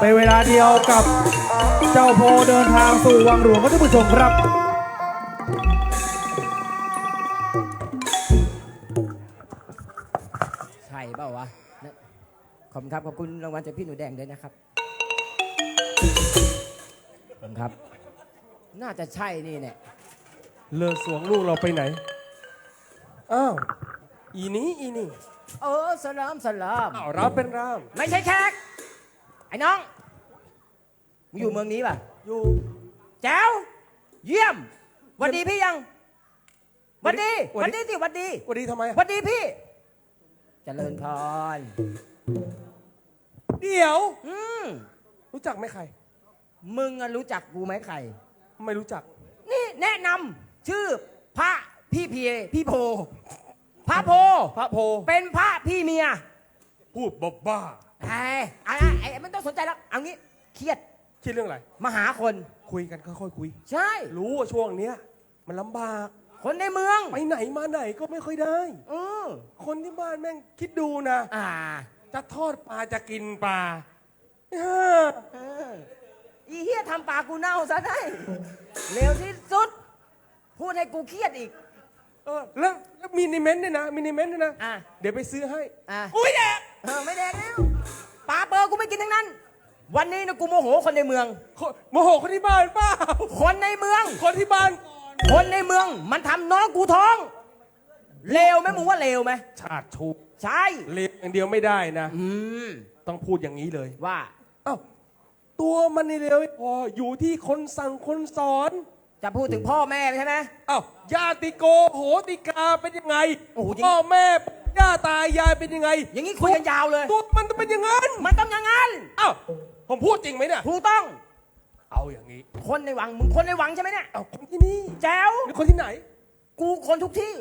เป็นเวลาเดียวกับเจ้าโพเดินทางสู่วังหลวงครับท่านผู้ชมครับ ใช่เปล่าวะนะขอบคุณครับขอบคุณรางวัลจากพี่หนูแดงด้วยนะครับขอบคุณครับ น่าจะใช่นี่เนี่ยเลอสวงลูกเราไปไหน อ้าว อีนี้อีนี่ เออสลามสลามอ้าวรับเป็นราม ไม่ใช่แขก ไอ้น้องมึงอยู่เมืองนี้ป่ะ อยู่ แจ๋ว เยี่ยมหวันดีพี่ยังหวันดีหวันดีสิหวันดีวันดีทำไมหวันดีพี่ เจริญพร เดี๋ยว อืมรู้จักไหมใคร มึงอะรู้จักกูไหมใคร ไม่รู้จัก นี่แนะนำชื่อพระพี่เพียพี่โพ พระโพ พระโพ เป็นพระพี่เมีย พูดบ้าบ้า ไอ้ไอ้ไอ้ไม่ต้องสนใจแล้วเอางี้เครียดคิดเรื่องอะไร มาหาคน คุยกันค่อยๆคุย ใช่ รู้ว่าช่วงเนี้ยมันลำบาก คนในเมืองไปไหนมาไหนก็ไม่ค่อยได้ เออคนที่บ้านแม่งคิดดูนะ อ่าจะทอดปลาจะกินปลาเออเอออีเฮียทำปากกูเน่าซะได้เร็วที่สุด พูดให้กูเครียดอีก เออแล้วแล้วมินิเมนต์เนี่ยนะมินิเมนต์เนี่ยนะ อะเดี๋ยวไปซื้อให้ อะ อุ้ยแดก เออไม่แดกแล้วปลาเปอร์ กูไม่กินทั้งนั้น วันนี้นะกูโมโหคนในเมือง คนโมโหคนที่บ้านเปล่าคนในเมือง คนที่บ้านก่อนคนในเมือง มันทำน้องกูท้อง เลวไหมมึงว่าเลวไหมชาติชูใช่ เลี้ยงอย่างเดียวไม่ได้นะ อืม ต้องพูดอย่างนี้เลยว่าเอ้าตัวมันนี่เร็วไม่พออยู่ที่คนสั่งคนสอนจะพูดถึงพ่อแม่ใช่ไหมเอ้าญาติโกโหติกาเป็นยังไงโอ้โหจริงพ่อแม่ ย่าตายายเป็นยังไงอย่างนี้คุยกันยาวเลย ตัวมันต้องเป็นอย่างนั้นมันต้องอย่างนั้นเอ้าผมพูดจริงไหมเนี่ยถูกต้อง เอาอย่างนี้ คนในวังมึงคนในวังใช่ไหมเนี่ยเอาคนที่นี่แจ๋วหรือคนที่ไหน กูคนทุกที่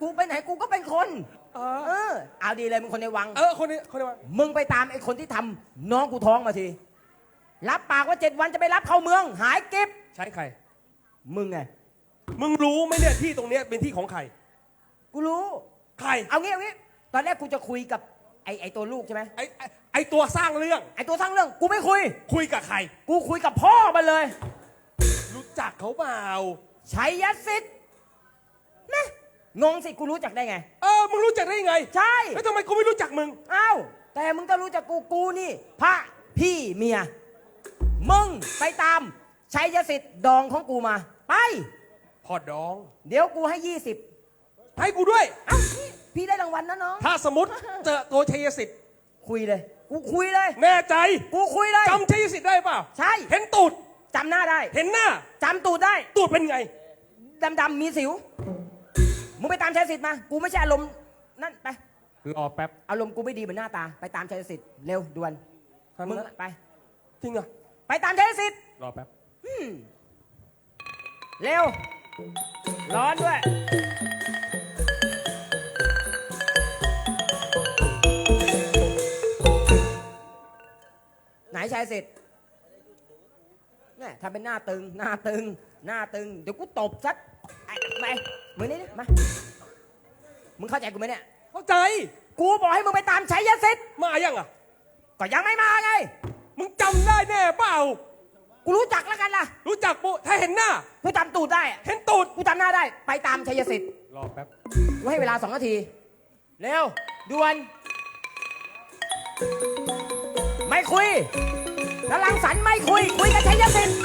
กูไปไหนกูก็เป็นคน เอเอออเอาดีเลยมึงคนในวัง เออคนนี้คนนี้ว่ามึงไปตามไอ้คนที่ทำน้องกูท้องมาที รับปากว่าเจ็ดวันจะไปรับเข้าเมือง หายเก็บ ใช้ใคร มึงไง มึงรู้ไหมเนี่ยที่ตรงเนี้ยเป็นที่ของใคร กูรู้ ใครเอางี้เอางี้ตอนแรกกูจะคุยกับไอ้ไอ้ตัวลูกใช่ไหมไอ้ไอ้ไอ้ตัวสร้างเรื่องไอ้ตัวสร้างเรื่องกูไม่คุย คุยกับใคร กูคุยกับพ่อมันเลย รู้จักเขาเปล่าชัยสิทธิ์นะงงสิกูรู้จักได้ไง เออมึงรู้จักได้ยังไงใช่ แล้วทำไมกูไม่รู้จักมึงอ้าวแต่มึงต้องรู้จักกูกูนี่ พระพี่เมีย มึงไปตามชัยสิทธิ์ดองของกูมา ไป พอดอง เดี๋ยวกูให้ยี่สิบให้กูด้วย เอ้าพี่ พี่ได้รางวัลนะน้อง ถ้าสมมติเจอตัวชัยสิทธิ์คุยเลย กูคุยเลย แน่ใจกูคุยเลย จำชัยสิทธิ์ได้เปล่าใช่ เห็นตูด จำหน้าได้ เห็นหน้า จำตูดได้ ตูดเป็นไง ดำๆมีสิว มึงไปตามชัยสิทธิ์มา กูไม่ใช่อารมณ์นั่นไป รอแป๊บ อารมณ์กูไม่ดีเหมือนหน้าตา ไปตามชัยสิทธิ์เร็วด่วน ทำมึงนะไป จริงเหรอไปตามชัยสิทธิ์รอแป๊บอืมเร็ว ร้อนด้วย นชัยสิทธิ์เนี่ยทำเป็นหน้าตึง หน้าตึง หน้าตึง เดี๋ยวกูตบซัดไอ้ไปมือนี้นี่มา มึงเข้าใจกูไหมเนี่ย เข้าใจ กูบอกให้มึงไปตามชัยสิทธิ์มายังอะ ก็ยังไม่มาไง มึงจำได้แน่เปล่า กูรู้จักแล้วกันล่ะ รู้จักปุ๊ถ้าเห็นหน้า กูจำตูดได้อะเห็นตูด กูจำหน้าได้ ไปตามชัยสิทธิ์ รอแป๊บ กูให้เวลาสองนาที เร็ว ด่วน ไม่คุยแล้วลังสรรค์ไม่คุย คุยกับชัยสิทธิ์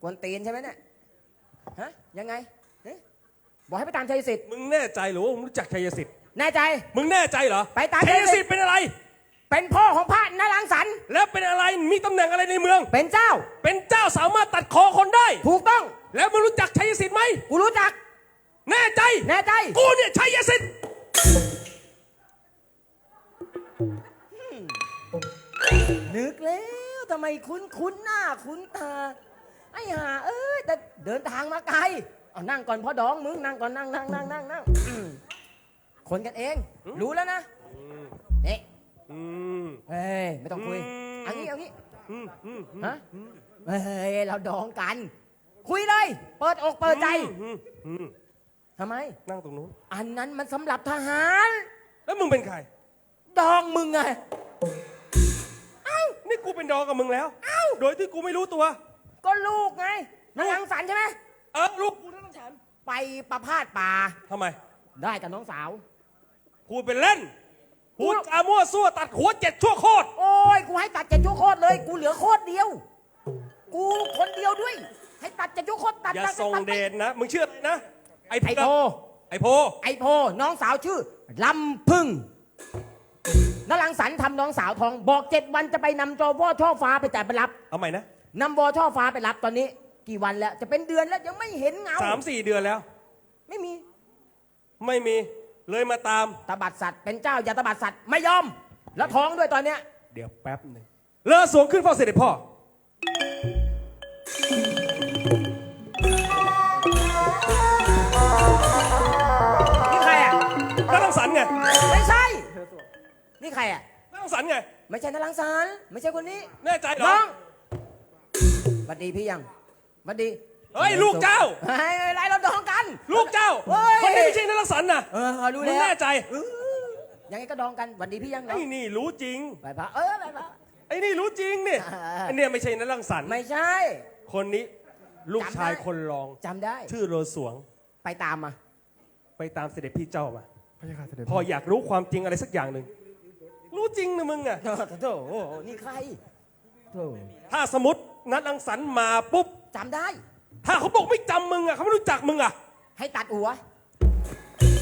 กวนตีนใช่ไหมเนี่ย ฮะ ยังไงเอ๊ะบอกให้ไปตามชัยสิทธิ์มึงแน่ใจหรือว่ามึงรู้จักชัยสิทธิ์ แน่ใจ มึงแน่ใจเหรอไปตามชัยสิทธิ์เป็นอะไร เป็นพ่อของพระนรังสรรค์แล้วเป็นอะไร มีตำแหน่งอะไรในเมือง เป็นเจ้า เป็นเจ้าสามารถตัดคอคนได้ ถูกต้อง แล้วมึงรู้จักชัยสิทธิ์ไหม กูรู้จัก แน่ใจ แน่ใจ กูเนี่ยชัยสิทธิ์ นึกแล้วทำไมคุ้นคุ้นหน้าคุ้นตา ไอ้ห่าเอ้ยแต่เดินทางมาไกล เอานั่งก่อนพ่อดองมึงนั่งก่อนนั่งนั่งนั่งนั่งนั่งอืมคนกันเอง รู้แล้วนะนี่อืม เฮ้ยไม่ต้องคุยอืม เอางี้เอางี้อืมอืมอืมฮะเฮ้ยเราดองกัน คุยเลย เปิดอกเปิดใจอืมอืมทำไม นั่งตรงนู้น อันนั้นมันสำหรับทหาร แล้วมึงเป็นใคร ดองมึงไงนี่กู เป็นดองกับมึงแล้วเอ้าโดยที่กูไม่รู้ตัว ก็ลูกไงนางรังสรรค์ใช่ไหมเออลูกกูนั่นฉันไปประพาสป่าทำไม ได้กับน้องสาว พูดเป็นเล่น พูดจามั่วซั่วตัดหัวเจ็ดชั่วโคตร โอ้ย กูให้ตัดเจ็ดชั่วโคตรเลย กูเหลือโคตรเดียว กูคนเดียวด้วย ให้ตัดเจ็ดชั่วโคตรตัดอย่าตัดส่งตัเดชนะ มึงเชื่ออะไรนะ ไอ้ไอโพ ไอ้โพ ไอโพ น้องสาวชื่อลำพึ่ง นรังสรรค์ทำน้องสาวทอง บอกเจ็ดวันจะไปนำโจพ่อช่อฟ้าไปจ่ายไปรับเอาใหม่นะนำวอช่อฟ้าไปรับตอนนี้ กี่วันแล้วจะเป็นเดือนแล้วยังไม่เห็นเงาสามสี่เดือนแล้ว ไม่มีไม่มีเลยมาตาม ตบัดสัตว์เป็นเจ้าอย่าตบัดสัตว์ไม่ยอม แล้วท้องด้วยตอนเนี้ยเดี๋ยวแป๊บหนึ่งเลอสวงขึ้นเฝ้าเสด็จพ่อ นี่ใครอะนักรังสรรค์ไงไม่ใช่ นี่ใครอะ นักรังสรรค์ไง ไม่ใช่นรังสรรค์ไม่ใช่คนนี้ แน่ใจเหรอ น้องบัดดีพี่ยังบัดดีเฮ้ยลูกเจ้า เฮ้ยไรเราดองกัน ลูกเจ้า เฮ้ย คนนี้ไม่ใช่นักรังสรรค์นะเออรู้มึแล้งวแน่ใจเออยังไงก็ดองกันบัดดีพี่ยังน้อไอ้งนี่รู้จริง ไปพระเออไปพระ ไอ้นี่รู้จริงเนี่ยอ่า ไอ้เนี่ยไม่ใช่นักรังสรรค์ไม่ใช่ คนนี้ลูกจำได้ชายคนรอง จำได้ ชื่อโรสวง ไปตามมา ไปตามเสด็จพี่เจ้ามา พระเจ้าค่ะเสด็จพออยากรู้ความจริงอะไรสักอย่างหนึ่ง รู้จริงนะมึงอะโถโอ้โหนี่ใครโถถ้าสมมตินัดรังสรรค์มาปุ๊บ จำได้ ถ้าเขาบอกไม่จำมึงอะเขาไม่รู้จักมึงอะให้ตัดหัว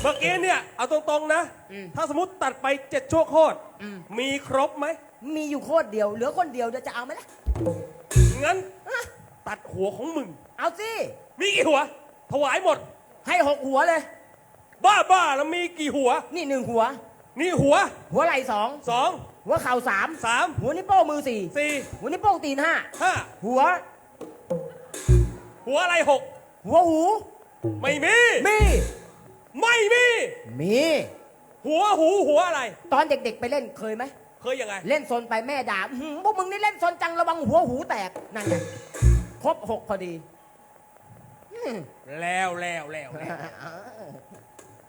เมื่อกี้เนี่ย เอาตรงๆนะ อืม ถ้าสมมติตัดไปเจ็ดชั่วโคตรอืมมีครบไหม มีอยู่โคตรเดียว เหลือคนเดียวเดี๋ยวจะเอาไหมล่ะงั้น อะตัดหัวของมึง เอาสิ มีกี่หัว ถวายหมด ให้หกหัวเลย บ้าบ้าแล้วมีกี่หัว นี่หนึ่งหัว นี่หัวหัวไหล่สองสองหัวเข่าสามสามหัวนิ้วโป้งมือสี่สี่หัวนิ้วโป้งตีนห้าห้าหัว หัวอะไรหกหัวหู ไม่มี มี ไม่มี มี หัวหูหัวอะไร ตอนเด็กๆไปเล่นเคยไหมเคยยังไง เล่นซนไปแม่ด่าอื้อหือพวกมึงนี่เล่นซนจังระวังหัวหูแตกนั่นไงครบหกพอดีอืมแล้วแล้วแล้วแล้ว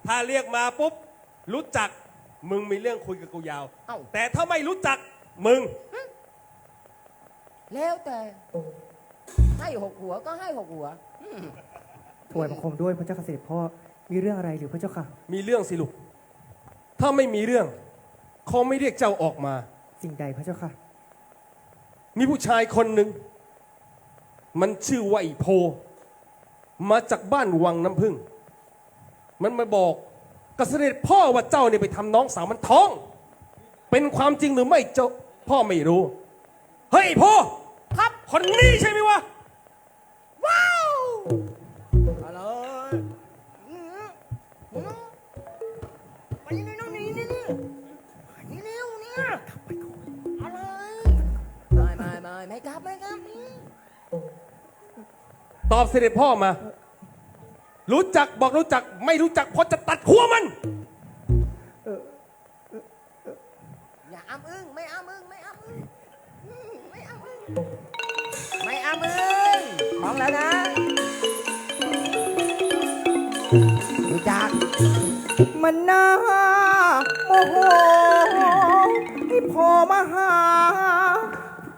ถ้าเรียกมาปุ๊บ รู้จัก มึงมีเรื่องคุยกับกูยาว เอ้า แต่ถ้าไม่รู้จักมึง แล้วแต่ ให้หกหัวก็ให้หกหัวอืมถวายบังคมด้วยพระเจ้าค่ะเสด็จพ่อ มีเรื่องอะไรหรือพระเจ้าค่ะ มีเรื่องสิลูก ถ้าไม่มีเรื่องเขาไม่เรียกเจ้าออกมา สิ่งใดพระเจ้าค่ะ มีผู้ชายคนหนึ่ง มันชื่อว่าไอโพ มาจากบ้านวังน้ำพึ่ง มันมาบอก กับเสด็จพ่อว่าเจ้าเนี่ยไปทำน้องสาวมันท้อง เป็นความจริงหรือไม่เจ้าพ่อไม่รู้ เฮ้ยไอ้โพครับคนนี้ใช่ไหมวะ ว้าวเอาเลยอืมอืมไปนี่นี่นี่นี่นี่นี่เร็วเนี่ยอะไรไม่ไม่ไม่ไม่กลับไม่กลับนี่ตอบเสด็จพ่อมา รู้จักบอกรู้จักไม่รู้จักเพราะจะตัดหัวมัน อย่าอ้ำอึ้งไม่อ้ำอึ้งไม่อ้ำอึ้งอืมไม่อ้ำอึ้งไม่อ้ำอึ้งพร้อมแล้วนะรู้จักมันน่าโมโหที่พอมาหา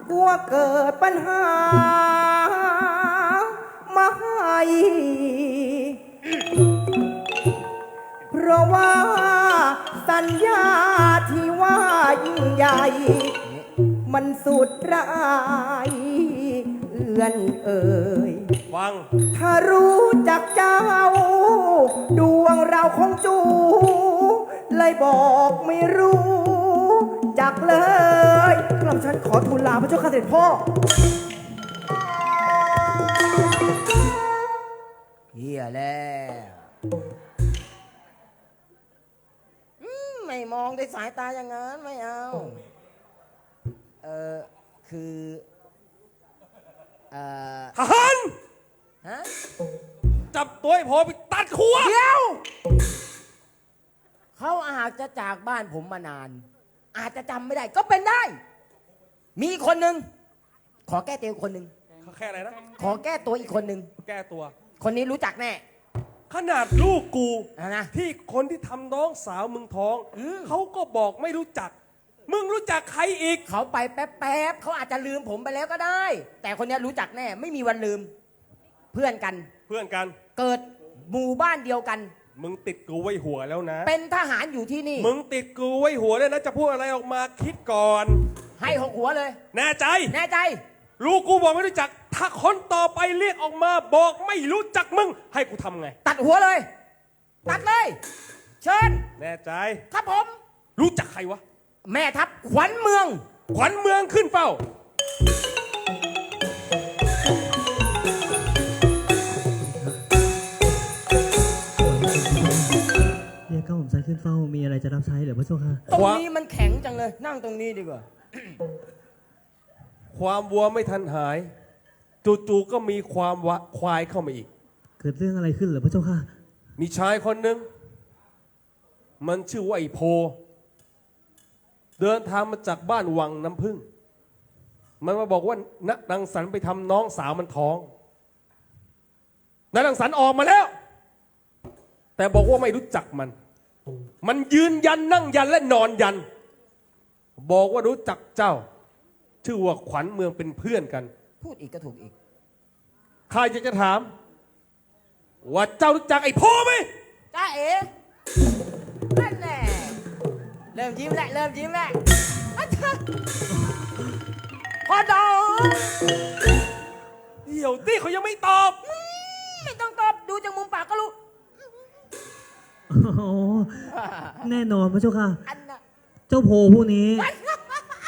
กลัวเกิดปัญหา มาให้เพราะว่าสัญญาที่ว่ายิ่งใหญ่ มันสุดร้ายเอื้อนเอ่ย ฟัง ถ้ารู้จักเจ้า ดวงเราของจู เลยบอกไม่รู้ จักเลยกลับฉันขอทูลลาพระเจ้าค่ะเสด็จพ่อ เฮียแล้วอืมไม่มองด้วยสายตาอย่างนั้นไม่เอา เออคือเออทหารฮะจับตัวไอ้โพไปตัดหัวเดี๋ยวเขาอาจจะจากบ้านผมมานาน อาจจะจำไม่ได้ ก็เป็นได้ มีอีกคนหนึ่งขอแก้ตัวอีกคนหนึ่งแค่อะไรนะ ขอแก้ตัวอีกคนหนึ่งแก้ตัว คนนี้รู้จักแน่ ขนาดลูกกูนะนะ ที่คนที่ทำน้องสาวมึงท้องอืมเขาก็บอกไม่รู้จัก มึงรู้จักใครอีก เขาไปแป๊บๆเขาอาจจะลืมผมไปแล้วก็ได้ แต่คนเนี้ยรู้จักแน่ ไม่มีวันลืม เพื่อนกัน เพื่อนกัน เกิดหมู่บ้านเดียวกัน มึงติดกูไว้หัวแล้วนะ เป็นทหารอยู่ที่นี่ มึงติดกูไว้หัวแล้วนะจะพูดอะไรออกมาคิดก่อน ให้หกหัวเลย แน่ใจ แน่ใจ ลูกกูบอกไม่รู้จัก ถ้าคนต่อไปเรียกออกมาบอกไม่รู้จักมึง ให้กูทำไง ตัดหัวเลย ตัดเลย เชิญ แน่ใจ ครับผม รู้จักใครวะ แม่ทัพขวัญเมือง ขวัญเมืองขึ้นเฝ้า เรียกข้าผมซ้ายขึ้นเฝ้ามีอะไรจะรับใช้เหรือพระเจ้าค่ะ ตรงขวานี้มันแข็งจังเลย นั่งตรงนี้ดีกว่า ความวัวไม่ทันหาย จู่ๆก็มีความวะควายเข้ามาอีก เกิดเรื่องอะไรขึ้นเหรือพระเจ้าค่ะ มีชายคนหนึ่งมันชื่อว่าไอ้โพ เดินทางมาจากบ้านวังน้ำพึ่ง มันมาบอกว่านักดังสรรค์ไปทำน้องสาวมันท้องนักดังสรรค์ออกมาแล้ว แต่บอกว่าไม่รู้จักมัน มันยืนยันนั่งยันและนอนยัน บอกว่ารู้จักเจ้า ชื่อว่าขวัญเมืองเป็นเพื่อนกันพูดอีกก็ถูกอีกใครจะจะถาม ว่าเจ้ารู้จักไอ้โพไหมจ้าเอ๋นั่นแน่เริ่มยิ้มแล้วเริ่มยิ้มแล้วอะเธอพอดองเดี๋ยวตี้เขายังไม่ตอบ ไม่ต้องตอบดูจากมุมปากก็รู้ อ๋อแน่นอนพระเจ้าค่ะ อันน่ะ เจ้าโพผู้นี้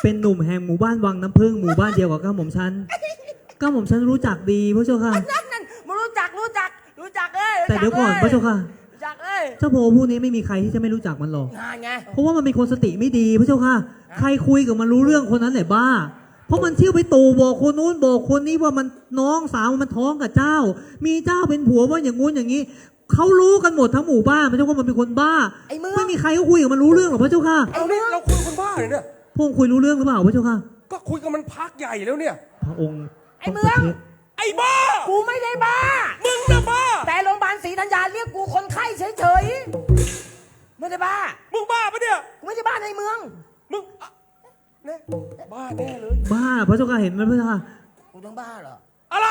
เป็นหนุ่มแห่งหมู่บ้านวังน้ำพึ่งหมู่บ้านเดียวกับก้าหม่อมชันก้าหม่อมชันรู้จักดีพระเจ้าค่ะ นั่นนั่นมึงรู้จักรู้จัก รู้จักเอ้ยแต่เดี๋ยวก่อนพระเจ้าค่ะ รู้จักเอ้ยเจ้าโพผู้นี้ไม่มีใครที่จะไม่รู้จักมันหรอก งานไง เพราะว่ามันเป็นคนสติไม่ดีพระเจ้าค่ะ ใครคุยกับมันรู้เรื่องคนนั้นแหละบ้า เพราะมันเที่ยวไปตู่บอกคนนู้นบอกคนนี้ว่ามันน้องสาวมันท้องกับเจ้า มีเจ้าเป็นผัวว่าอย่างงู้นอย่างนี้เขารู้กันหมดทั้งหมู่บ้านพระเจ้าว่ามันเป็นคนบ้า ไอ้เมือง ไม่มีใครเขาคุยกับมันรู้เรื่องหรอกพระเจ้าค่ะ เอาเนี่ยเราคุยคนบ้าเลยเนี่ย พวกคุยรู้เรื่องหรือเปล่าพระเจ้าค่ะ ก็คุยกับมันพักใหญ่แล้วเนี่ย พระองค์ไอ้เมืองไอ้บ้า กูไม่ได้บ้า มึงนะบ้า แต่โรงพยาบาลศรีธัญญาเรียกกูคนไข้เฉยๆไม่ได้บ้า มึงบ้าปะเนี่ย กูไม่ได้บ้าในเมือง มึงอะแน่บ้าแน่เลย บ้าพระเจ้าค่ะเห็นไหมพระเจ้าค่ะกูต้องบ้าเหรอ อะไร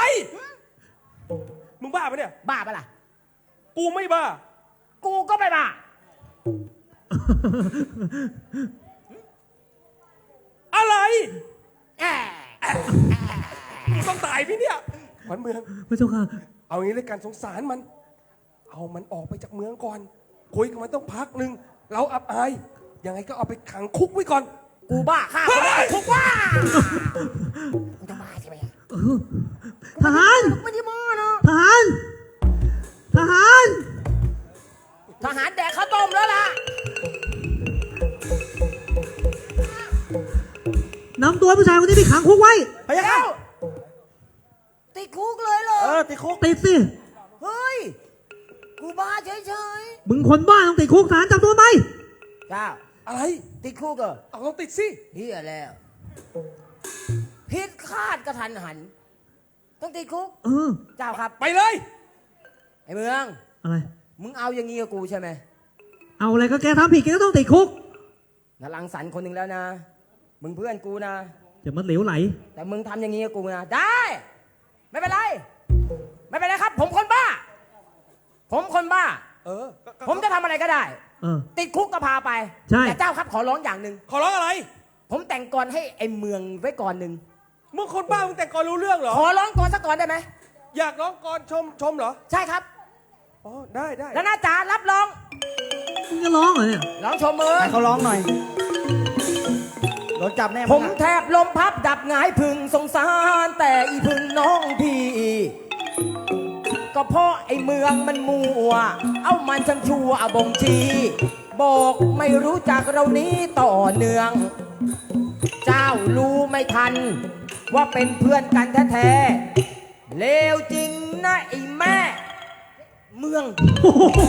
มึงบ้าปะเนี่ย บ้าปะล่ะ กูไม่บ้า กูก็ไม่บ้า อะไรแอะมึงต้องตายพี่เนี่ยขวัญเมือง พระเจ้าค่ะ เอางี้เลยกันสงสารมัน เอามันออกไปจากเมืองก่อน คุยกับมันต้องพักหนึ่ง เราอับอาย ยังไงก็เอาไปขังคุกไว้ก่อน กูบ้าฆ่าคนเฮ้ยกูบ้ากูจะบ้าใช่ไหมอะเออทหารไม่ได้บ้าเนาะทหาร ทหาร ทหารแดกข้าวต้มแล้วล่ะ นำตัวผู้ชายคนนี้ไปขังคุกไว้พะยะค่ะเอ้าติดคุกเลยเหรอ เออติดคุกติดสิ เฮ้ย กูบ้าเฉยมึงคนบ้าต้องติดคุกทหารจับตัวไปๆเจ้า อะไรติดคุกเหรอเอาต้องติดสิเฮียแล้วผิดคาดกระทันหัน ต้องติดคุก เออ เจ้าครับ ไปเลย ไอ้เมือง อะไร มึงเอาอย่างงี้กับกูใช่ไหมเอาอะไรก็แกทำผิดแกก็ต้องติดคุกนาลังสรรค์คนหนึ่งแล้วนะ มึงเพื่อนกูนะอย่ามาเหลวไหล แต่มึงทำอย่างงี้กับกูนะ ได้ ไม่เป็นไร ไม่เป็นไรครับ ผมคนบ้า ผมคนบ้า เออก็ก็ผมจะทำอะไรก็ได้ เออ ติดคุกก็พาไป ใช่ แต่เจ้าครับขอร้องอย่างหนึ่ง ขอร้องอะไร ผมแต่งกรให้ไอ้เมืองไว้ก่อนหนึ่ง มึงคนบ้ามึงแต่งก่อนรู้เรื่องเหรอ ขอร้องก่อนสักก่อนได้ไหม อยากร้องก่อนชมชมเหรอ ใช่ครับ อ๋อ ได้ได้แล้วน้าจ๋ารับรอง มึงจะร้องเหรอเนี่ย ร้องชมมือให้เขาร้องหน่อย โดนจับแน่ผมแทบลมพับดับหงายพึงสงสาร แต่อีพึงน้องพี่ก็เพราะไอ้เมืองมันมัว เอามันช่างชั่วบ่งชี้บอกไม่รู้จักเรานี้ต่อเนื่อง เจ้ารู้ไม่ทัน ว่าเป็นเพื่อนกันแท้ๆเลวจริงนะไอ้แม่ เมือง